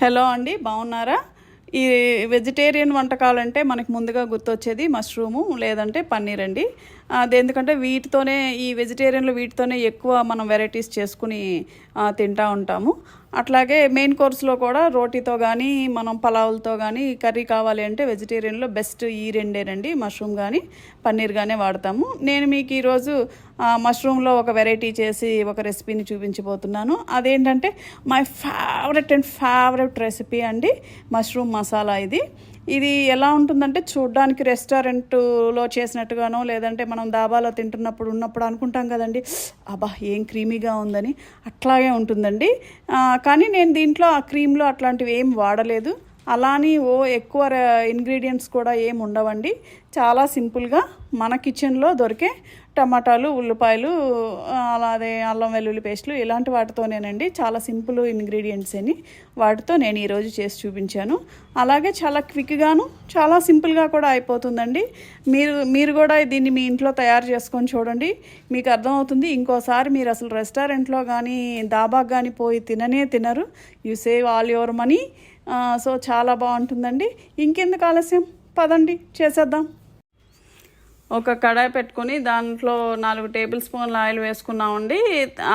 Hello అండి బాగున్నారా? ఈ వెజిటేరియన్ వంటకాలంటే మనకు ముందుగా గుర్తొచ్చేది మష్రూము లేదంటే పన్నీర్ అండి అది ఎందుకంటే వీటితోనే ఈ వెజిటేరియన్లో వీటితోనే ఎక్కువ మనం వెరైటీస్ చేసుకుని తింటూ ఉంటాము. అట్లాగే మెయిన్ కోర్స్లో కూడా రోటీతో కానీ మనం పలావులతో కానీ కర్రీ కావాలి అంటే వెజిటేరియన్లో బెస్ట్ ఈ రెండేనండి మష్రూమ్ కానీ పన్నీర్ కానీ వాడతాము. నేను మీకు ఈరోజు మష్రూమ్లో ఒక వెరైటీ చేసి ఒక రెసిపీని చూపించబోతున్నాను. అదేంటంటే my favourite and favourite recipe అండి మష్రూమ్ మసాలా ఇది. ఇది ఎలా ఉంటుందంటే చూడ్డానికి రెస్టారెంట్లో చేసినట్టుగానో లేదంటే మనం దాబాలో తింటున్నప్పుడు ఉన్నప్పుడు అనుకుంటాం కదండి అబ్బా ఏం క్రీమీగా ఉందని. అట్లాగే ఉంటుందండి. కానీ నేను దీంట్లో ఆ క్రీమ్లో అట్లాంటివి ఏం వాడలేదు. అలానే ఓ ఎక్కువ ఇంగ్రీడియంట్స్ కూడా ఏమి ఉండవండి. చాలా సింపుల్గా మన కిచెన్లో దొరికే టమాటాలు ఉల్లిపాయలు అలాగే అల్లం వెల్లుల్లి పేస్టులు ఇలాంటి వాటితోనేనండి చాలా సింపుల్ ఇంగ్రీడియంట్స్ అని వాటితో నేను ఈరోజు చేసి చూపించాను. అలాగే చాలా క్విక్గాను చాలా సింపుల్గా కూడా అయిపోతుందండి. మీరు మీరు కూడా దీన్ని మీ ఇంట్లో తయారు చేసుకొని చూడండి. మీకు అర్థమవుతుంది. ఇంకోసారి మీరు అసలు రెస్టారెంట్లో కానీ దాబాకు కానీ పోయి తిననే తినరు. You save all your money so చాలా బాగుంటుందండి. ఇంకెందుకు ఆలస్యం? పదండి చేసేద్దాం. ఒక కడాయి పెట్టుకొని దాంట్లో నాలుగు టేబుల్ స్పూన్ల ఆయిల్ వేసుకున్నామండి.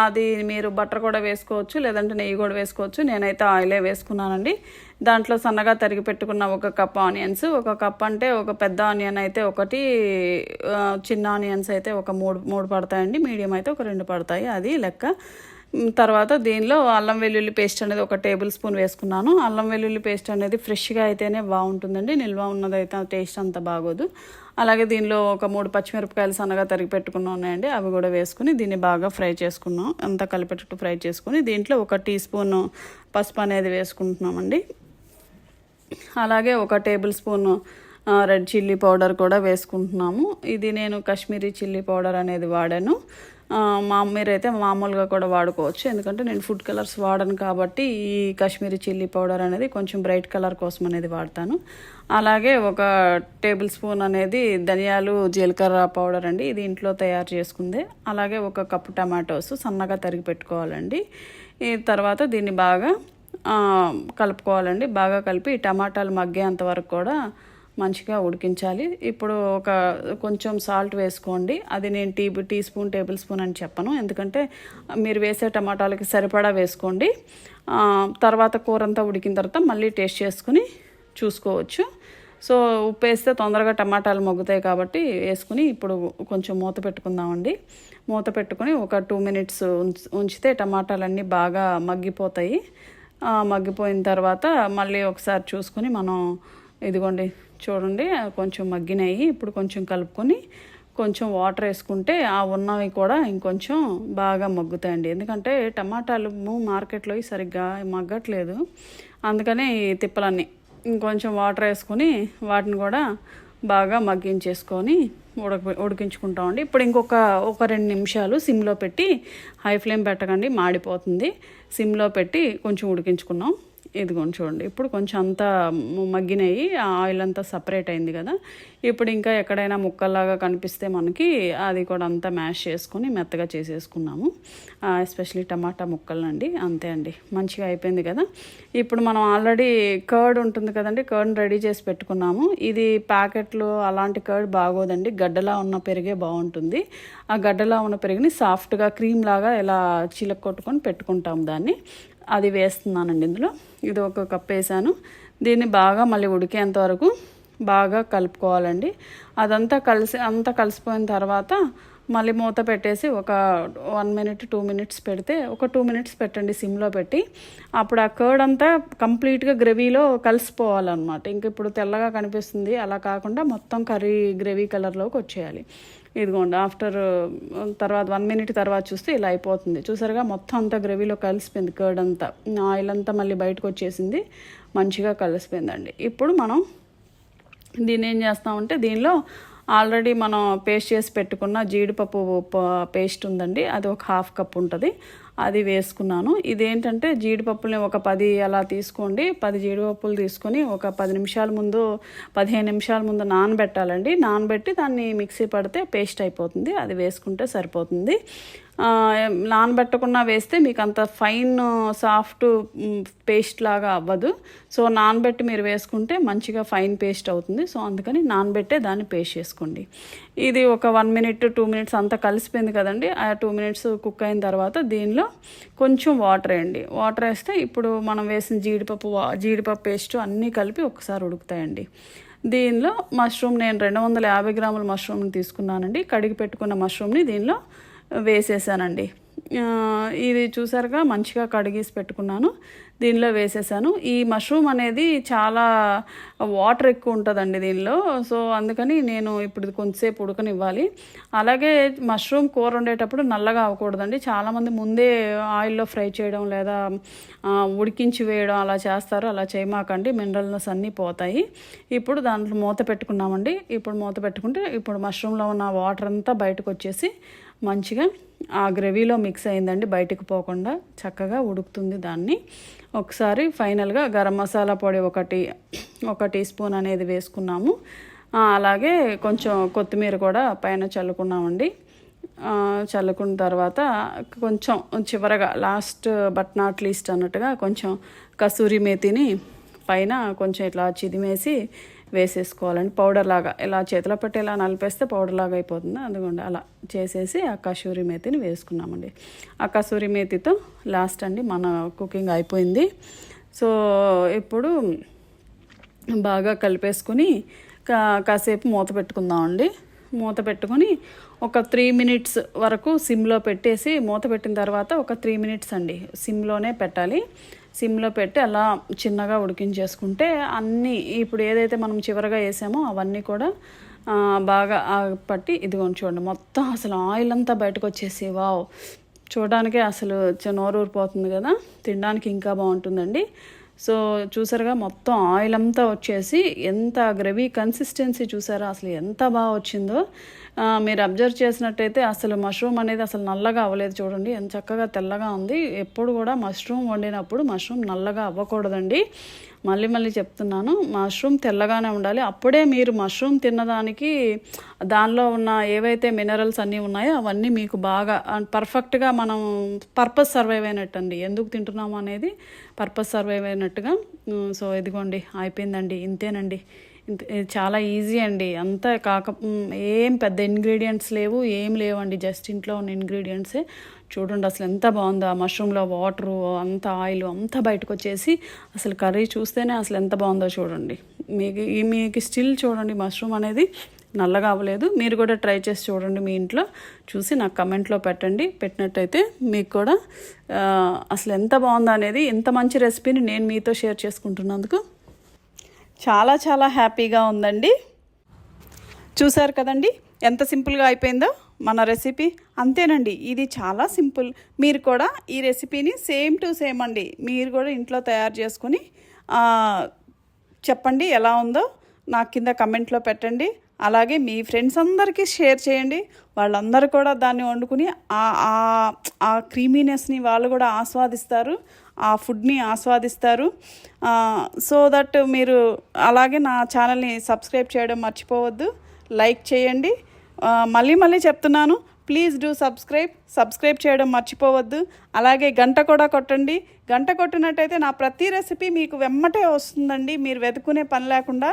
అది మీరు బటర్ కూడా వేసుకోవచ్చు లేదంటే నెయ్యి కూడా వేసుకోవచ్చు. నేనైతే ఆయిలే వేసుకున్నానండి. దాంట్లో సన్నగా తరిగి పెట్టుకున్న ఒక కప్ ఆనియన్స్ ఒక కప్ అంటే ఒక పెద్ద ఆనియన్ అయితే ఒకటి చిన్న ఆనియన్స్ అయితే ఒక మూడు మూడు పడతాయండి. మీడియం అయితే ఒక రెండు పడతాయి అది లెక్క. తర్వాత దీనిలో అల్లం వెల్లుల్లి పేస్ట్ అనేది ఒక టేబుల్ స్పూన్ వేసుకున్నాను. అల్లం వెల్లుల్లి పేస్ట్ అనేది ఫ్రెష్గా అయితేనే బాగుంటుందండి. నిల్వ ఉన్నదైతే టేస్ట్ అంత బాగోదు. అలాగే దీనిలో ఒక మూడు పచ్చిమిరపకాయలు సన్నగా తరిగి పెట్టుకున్నాం ఉన్నాయండి. అవి కూడా వేసుకుని దీన్ని బాగా ఫ్రై చేసుకున్నాం. అంతా కలిపెట్టుకు ఫ్రై చేసుకుని దీంట్లో ఒక టీ స్పూన్ పసుపు అనేది వేసుకుంటున్నామండి. అలాగే ఒక tablespoon red chilli powder కూడా వేసుకుంటున్నాము. ఇది నేను కాశ్మీరీ చిల్లీ పౌడర్ అనేది వాడాను. మా మీరైతే మామూలుగా కూడా వాడుకోవచ్చు. ఎందుకంటే నేను ఫుడ్ కలర్స్ వాడను కాబట్టి ఈ కాశ్మీరీ చిల్లీ పౌడర్ అనేది కొంచెం బ్రైట్ కలర్ కోసం అనేది వాడతాను. అలాగే ఒక టేబుల్ స్పూన్ అనేది ధనియాలు జీలకర్ర పౌడర్ అండి. ఇది ఇంట్లో తయారు చేసుకుందే. అలాగే ఒక కప్పు టమాటోస్ సన్నగా తరిగి పెట్టుకోవాలండి. ఈ తర్వాత దీన్ని బాగా కలుపుకోవాలండి. బాగా కలిపి టమాటాలు మగ్గేంత వరకు కూడా మంచిగా ఉడికించాలి. ఇప్పుడు ఒక కొంచెం సాల్ట్ వేసుకోండి. అది నేను tea teaspoon tablespoon అని చెప్పను. ఎందుకంటే మీరు వేసే టమాటాలకి సరిపడా వేసుకోండి. తర్వాత కూర అంతా ఉడికిన తర్వాత మళ్ళీ టేస్ట్ చేసుకుని చూసుకోవచ్చు. సో ఉప్పు వేస్తే తొందరగా టమాటాలు మొగ్గుతాయి కాబట్టి వేసుకుని ఇప్పుడు కొంచెం మూత పెట్టుకుందామండి. మూత పెట్టుకుని ఒక టూ మినిట్స్ ఉంచితే టమాటాలన్నీ బాగా మగ్గిపోతాయి. మగ్గిపోయిన తర్వాత మళ్ళీ ఒకసారి చూసుకుని మనం ఇదిగోండి చూడండి కొంచెం మగ్గినాయి. ఇప్పుడు కొంచెం కలుపుకొని కొంచెం వాటర్ వేసుకుంటే ఆ ఉన్నవి కూడా ఇంకొంచెం బాగా మగ్గుతాయండి. ఎందుకంటే టమాటాలు మార్కెట్లో సరిగ్గా మగ్గట్లేదు. అందుకనే ఈ తిప్పలన్నీ ఇంకొంచెం వాటర్ వేసుకొని వాటిని కూడా బాగా మగ్గించేసుకొని ఉడక ఉడికించుకుంటామండి. ఇప్పుడు ఇంకొక ఒక రెండు నిమిషాలు సిమ్లో పెట్టి హై ఫ్లేమ్ పెట్టకండి మాడిపోతుంది. సిమ్లో పెట్టి కొంచెం ఉడికించుకున్నాం. ఇదిగోండి చూడండి ఇప్పుడు కొంచెం అంతా మగ్గినాయి. ఆయిల్ అంతా సపరేట్ అయింది కదా. ఇప్పుడు ఇంకా ఎక్కడైనా ముక్కల్లాగా కనిపిస్తే మనకి అది కూడా అంతా మ్యాష్ చేసుకుని మెత్తగా చేసేసుకున్నాము. ఎస్పెషలీ టమాటా ముక్కలండి. అంతే అండి. మంచిగా అయిపోయింది కదా. ఇప్పుడు మనం ఆల్రెడీ కర్డ్ ఉంటుంది కదండి కర్డ్ రెడీ చేసి పెట్టుకున్నాము. ఇది ప్యాకెట్లు అలాంటి కర్డ్ బాగోదండి. గడ్డలా ఉన్న పెరిగే బాగుంటుంది. ఆ గడ్డలా ఉన్న పెరిగిని సాఫ్ట్గా క్రీమ్ లాగా ఇలా చిలక కొట్టుకొని పెట్టుకుంటాం దాన్ని. అది వేస్తున్నానండి ఇందులో. ఇది ఒక కప్ వేసాను. దీన్ని బాగా మళ్ళీ ఉడికేంత వరకు బాగా కలుపుకోవాలండి. అదంతా కలిసి అంతా కలిసిపోయిన తర్వాత మళ్ళీ మూత పెట్టేసి ఒక వన్ మినిట్ టూ మినిట్స్ పెడితే ఒక టూ మినిట్స్ పెట్టండి సిమ్లో పెట్టి. అప్పుడు ఆ కర్డ్ అంతా కంప్లీట్గా గ్రేవీలో కలిసిపోవాలన్నమాట. ఇంక ఇప్పుడు తెల్లగా కనిపిస్తుంది. అలా కాకుండా మొత్తం కర్రీ గ్రేవీ కలర్లోకి వచ్చేయాలి. ఇదిగోండి ఆఫ్టర్ uh, తర్వాత వన్ మినిట్ తర్వాత చూస్తే ఇలా అయిపోతుంది. చూసారుగా మొత్తం అంతా గ్రేవీలో కలిసిపోయింది కర్డ్ అంతా. ఆయిల్ అంతా మళ్ళీ బయటకు వచ్చేసింది మంచిగా కలిసిపోయిందండి. ఇప్పుడు మనం దీన్ని ఏం చేస్తామంటే దీనిలో ఆల్రెడీ మనం పేస్ట్ చేసి పెట్టుకున్న జీడిపప్పు పేస్ట్ ఉందండి. అది ఒక హాఫ్ కప్ ఉంటుంది. అది వేసుకున్నాను. ఇదేంటంటే జీడిపప్పుల్ని ఒక పది అలా తీసుకోండి. పది జీడిపప్పులు తీసుకొని ఒక పది నిమిషాల ముందు పదిహేను నిమిషాల ముందు నానబెట్టాలండి. నానబెట్టి దాన్ని మిక్సీ పడితే పేస్ట్ అయిపోతుంది. అది వేసుకుంటే సరిపోతుంది. నానబెట్టకుండా వేస్తే మీకు అంత ఫైన్ సాఫ్ట్ పేస్ట్ లాగా అవ్వదు. సో నానబెట్టి మీరు వేసుకుంటే మంచిగా ఫైన్ పేస్ట్ అవుతుంది. సో అందుకని నానబెట్టే దాన్ని పేస్ట్ చేసుకోండి. ఇది ఒక వన్ మినిట్ టూ మినిట్స్ అంతా కలిసిపోయింది కదండి. ఆ టూ మినిట్స్ కుక్ అయిన తర్వాత దీనిలో కొంచెం వాటర్ వేయండి. వాటర్ వేస్తే ఇప్పుడు మనం వేసిన జీడిపప్పు వా- జీడిపప్పు పేస్ట్ అన్నీ కలిపి ఒకసారి ఉడుకుతాయండి. దీనిలో మష్రూమ్ నేను రెండు వందల యాభై గ్రాముల మష్రూమ్ని తీసుకున్నానండి. కడిగి పెట్టుకున్న మష్రూమ్ని దీనిలో వేసేసానండి. ఇది చూసారుగా మంచిగా కడిగేసి పెట్టుకున్నాను. దీనిలో వేసేసాను. ఈ మష్రూమ్ అనేది చాలా వాటర్ ఎక్కువ ఉంటుందండి దీనిలో. సో అందుకని నేను ఇప్పుడు కొంతసేపు ఉడకనివ్వాలి. అలాగే మష్రూమ్ కూర వండేటప్పుడు నల్లగా అవ్వకూడదండి. చాలామంది ముందే ఆయిల్లో ఫ్రై చేయడం లేదా ఉడికించి వేయడం అలా చేస్తారు. అలా చేయమాకండి. మినరల్స్ అన్నీ పోతాయి. ఇప్పుడు దాంట్లో మూత పెట్టుకున్నామండి. ఇప్పుడు మూత పెట్టుకుంటే ఇప్పుడు మష్రూమ్లో ఉన్న వాటర్ అంతా బయటకు వచ్చేసి మంచిగా ఆ గ్రేవీలో మిక్స్ అయిందండి. బయటకు పోకుండా చక్కగా ఉడుకుతుంది దాన్ని. ఒకసారి ఫైనల్గా గరం మసాలా పొడి ఒకటి ఒక టీ స్పూన్ అనేది వేసుకున్నాము. అలాగే కొంచెం కొత్తిమీర కూడా పైన చల్లుకున్నామండి. చల్లుకున్న తర్వాత కొంచెం చివరగా లాస్ట్ బట్ నాట్ లీస్ట్ అన్నట్టుగా కొంచెం కసూరి మేతిని పైన కొంచెం ఇట్లా చిదిమేసి వేసేసుకోవాలండి. పౌడర్ లాగా ఇలా చేతిలో పెట్టి ఇలా నలిపేస్తే పౌడర్ లాగా అయిపోతుంది. అందుకోండి అలా చేసేసి ఆ కసూరి మేతిని వేసుకున్నామండి. ఆ కసూరి మేతితో లాస్ట్ అండి మన కుకింగ్ అయిపోయింది. సో ఇప్పుడు బాగా కలిపేసుకొని కా కాసేపు మూత పెట్టుకుందామండి. మూత పెట్టుకొని ఒక త్రీ మినిట్స్ వరకు సిమ్లో పెట్టేసి మూత పెట్టిన తర్వాత ఒక త్రీ మినిట్స్ అండి సిమ్లోనే పెట్టాలి. సిమ్లో పెట్టి అలా చిన్నగా ఉడికించేసుకుంటే అన్నీ ఇప్పుడు ఏదైతే మనం చివరగా వేసామో అవన్నీ కూడా బాగా పట్టి ఇదిగోండి చూడండి. మొత్తం అసలు ఆయిల్ అంతా బయటకు వచ్చేసి వావ్! చూడడానికే అసలు చ- నోరు ఊరిపోతుంది కదా? తినడానికి ఇంకా బాగుంటుందండి. సో చూసారుగా మొత్తం ఆయిల్ అంతా వచ్చేసి ఎంత గ్రవీ కన్సిస్టెన్సీ చూసారా? అసలు ఎంత బాగా వచ్చిందో! మీరు అబ్జర్వ్ చేసినట్టయితే అసలు మష్రూమ్ అనేది అసలు నల్లగా అవ్వలేదు చూడండి. ఎంత చక్కగా తెల్లగా ఉంది. ఎప్పుడు కూడా మష్రూమ్ వండినప్పుడు మష్రూమ్ నల్లగా అవ్వకూడదండి. మళ్ళీ మళ్ళీ చెప్తున్నాను మష్రూమ్ తెల్లగానే ఉండాలి. అప్పుడే మీరు మష్రూమ్ తిన్నదానికి దానిలో ఉన్న ఏవైతే మినరల్స్ అన్నీ ఉన్నాయో అవన్నీ మీకు బాగా పర్ఫెక్ట్గా మనం పర్పస్ సర్వైవ్ అయినట్టు అండి ఎందుకు తింటున్నాము అనేది పర్పస్ సర్వైవ్ అయినట్టుగా. సో ఇదిగోండి అయిపోయిందండి. ఇంతేనండి. చాలా ఈజీ అండి. అంతా కాక ఏం పెద్ద ఇంగ్రీడియంట్స్ లేవు ఏం లేవండి. జస్ట్ ఇంట్లో ఉన్న ఇంగ్రీడియంట్సే చూడండి అసలు ఎంత బాగుందో. ఆ మష్రూమ్లో వాటరు అంత ఆయిల్ అంతా బయటకు వచ్చేసి అసలు కర్రీ చూస్తేనే అసలు ఎంత బాగుందో చూడండి. మీకు ఈ మీకు స్టిల్ చూడండి మష్రూమ్ అనేది నల్లగా అవ్వలేదు. మీరు కూడా ట్రై చేసి చూడండి మీ ఇంట్లో. చూసి నాకు కమెంట్లో పెట్టండి. పెట్టినట్టయితే మీకు కూడా అసలు ఎంత బాగుందో అనేది ఇంత మంచి రెసిపీని నేను మీతో షేర్ చేసుకుంటున్నందుకు చాలా చాలా హ్యాపీగా ఉందండి. చూసారు కదండి ఎంత సింపుల్గా అయిపోయిందో మన రెసిపీ. అంతేనండి ఇది చాలా సింపుల్. మీరు కూడా ఈ రెసిపీని సేమ్ టు సేమ్ అండి మీరు కూడా ఇంట్లో తయారు చేసుకుని చెప్పండి ఎలా ఉందో నాకు కింద కమెంట్లో పెట్టండి. అలాగే మీ ఫ్రెండ్స్ అందరికీ షేర్ చేయండి. వాళ్ళందరూ కూడా దాన్ని వండుకుని ఆ- ఆ- ఆ క్రీమీనెస్ని వాళ్ళు కూడా ఆస్వాదిస్తారు. ఆ ఫుడ్ని ఆస్వాదిస్తారు. సో దట్ మీరు అలాగే నా ఛానల్ని సబ్స్క్రైబ్ చేయడం మర్చిపోవద్దు. లైక్ చేయండి. మళ్ళీ మళ్ళీ చెప్తున్నాను. Please do subscribe. సబ్స్క్రైబ్ చేయడం మర్చిపోవద్దు. అలాగే గంట కూడా కొట్టండి. గంట కొట్టినట్టయితే నా ప్రతి రెసిపీ మీకు వెమ్మటే వస్తుందండి. మీరు వెతుకునే పని లేకుండా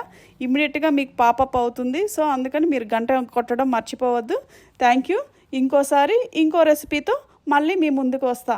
ఇమ్మీడియట్గా మీకు పాపప్ అవుతుంది. సో అందుకని మీరు గంట కొట్టడం మర్చిపోవద్దు. Thank you. ఇంకోసారి ఇంకో రెసిపీతో మళ్ళీ మీ ముందుకు వస్తా.